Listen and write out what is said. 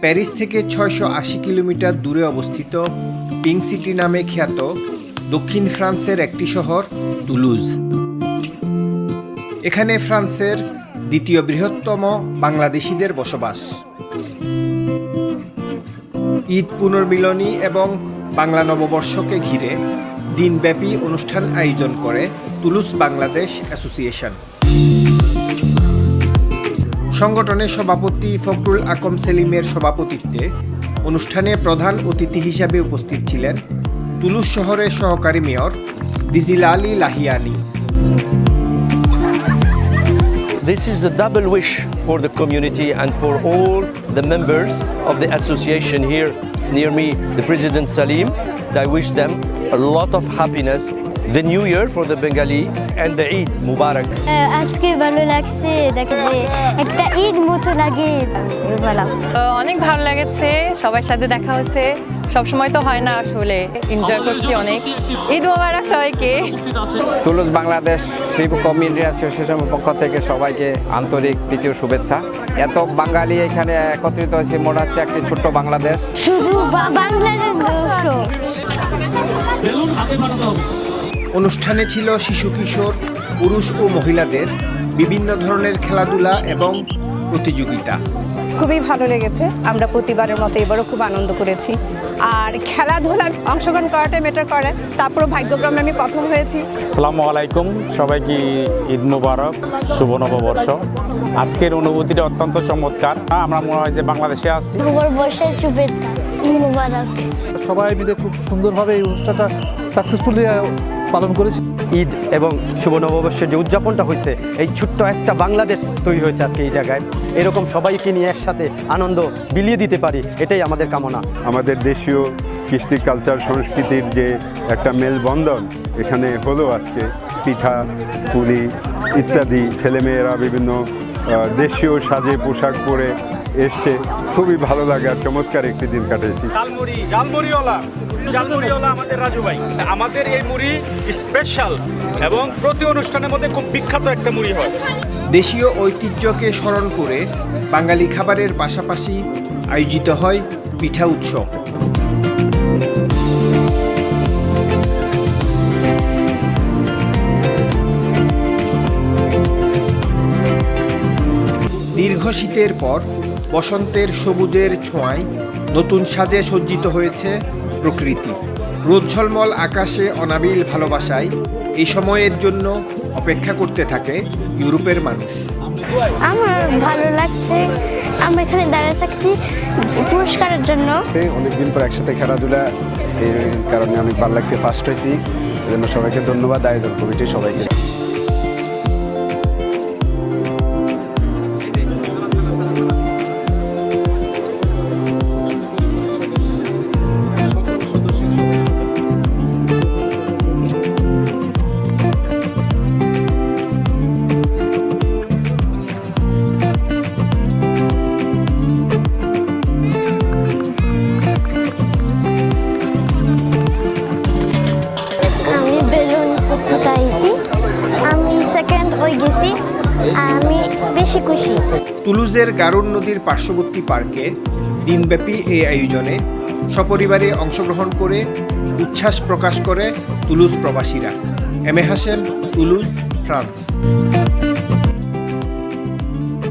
Paris থেকে ছয়শো আশি কিলোমিটার দূরে অবস্থিত পিঙ্ক সিটি নামে খ্যাত দক্ষিণ ফ্রান্সের একটি শহর, তুলুজ। এখানে ফ্রান্সের দ্বিতীয় বৃহত্তম বাংলাদেশিদের বসবাস। ঈদ পুনর্মিলনী এবং বাংলা নববর্ষকে ঘিরে দিনব্যাপী অনুষ্ঠান আয়োজন করে তুলুস বাংলাদেশ অ্যাসোসিয়েশন। সংগঠনের সভাপতি ফখরুল আকম সেলিমের সভাপতিত্বে অনুষ্ঠানে প্রধান অতিথি হিসাবে উপস্থিত ছিলেন তুলুস শহরের সহকারী mayor Dijila Ali Lahiyani This is a double wish for the community and for all the members of the association here near me, the President Salim. I wish them a lot of happiness, the new year for the Bengali and the Eid Mubarak. আজকে ভালো লাগছে দেখে যে একটা ঈদ মতো লাগে। বলা। অনেক ভালো লেগেছে সবার সাথে দেখা হচ্ছে সব সময় তো হয় না আসলে এনজয় করছি অনেক। ঈদ মোবারক সবাইকে। তুলুজ বাংলাদেশ শিল্প কমিউনিটি অ্যাসোসিয়েশনের পক্ষ থেকে সবাইকে আন্তরিক প্রীতি শুভেচ্ছা। এত বাঙালি এখানে একত্রিত হয়েছে মনে হচ্ছে একটি ছোট্ট বাংলাদেশ। শুধু বাংলাদেশ অনুষ্ঠানে ছিল শিশু কিশোর পুরুষ ও মহিলাদের বিভিন্ন ধরনের খেলাধুলা এবং প্রতিযোগিতা। খুবই ভালো লেগেছে। আমরা প্রতিবারের মতো এবারও খুব আনন্দ করেছি। আর খেলাধুলা অংশগ্রহণ করাটাই মেটার করে। তারপরও ভাগ্যক্রমে আমি প্রথম হয়েছি। আসসালামু আলাইকুম। সবাইকে ঈদ মুবারক শুভ নববর্ষ। আজকের অনুভূতিটা অত্যন্ত চমৎকার। আমরা মনে হয় যে বাংলাদেশে আছি। শুভেচ্ছা সবাই মিলে খুব সুন্দরভাবে এই অনুষ্ঠানটা সাকসেসফুলি পালন করেছি। ঈদ এবং শুভ নববর্ষের যে উদযাপনটা হয়েছে এই ছোট্ট একটা বাংলাদেশ তৈরি হয়েছে আজকে এই জায়গায়। এরকম সবাইকে নিয়ে একসাথে আনন্দ বিলিয়ে দিতে পারি এটাই আমাদের কামনা। আমাদের দেশীয় কৃষ্টি কালচার সংস্কৃতির যে একটা মেলবন্ধন এখানে হলো আজকে পিঠা পুলি ইত্যাদি ছেলেমেয়েরা বিভিন্ন দেশীয় সাজে পোশাক পরে এসছে। খুবই ভালো লাগে আর চমৎকার একটি দিন কাটিয়েছি জালমুড়িওয়ালা জালমুড়িওয়ালা আমাদের রাজু ভাই। আমাদের এই মুড়ি স্পেশাল এবং প্রতি অনুষ্ঠানের মধ্যে খুব বিখ্যাত একটা মুড়ি হয়। দেশীয় ঐতিহ্যকে স্মরণ করে বাঙালি খাবারের পাশাপাশি আয়োজিত হয় পিঠা উৎসব। দীর্ঘ শীতের পর বসন্তের সবুজের ছোঁয়ায় নতুন সাজে সজ্জিত হয়েছে প্রকৃতি। রোজ্ঝলমল আকাশে অনাবিল ভালোবাসায় এই সময়ের জন্য অপেক্ষা করতে থাকে ইউরোপের মানুষ। আমার ভালো লাগছে। আমরা এখানে দাঁড়িয়ে থাকছি পুরস্কারের জন্য। অনেকদিন পর একসাথে খেলাধুলা এই কারণে অনেক ভালো লাগছে। ফার্স্ট হয়েছি। এজন্য সবাইকে ধন্যবাদ। আয়োজন কমিটির সবাইকে খুশি। তুলুজের গারুন নদীর পার্শ্ববর্তী পার্কে দিনব্যাপী এই আয়োজনে সপরিবারে অংশগ্রহণ করে উচ্ছ্বাস প্রকাশ করে তুলুজ প্রবাসীরা। M A Hashem Toulouse, France.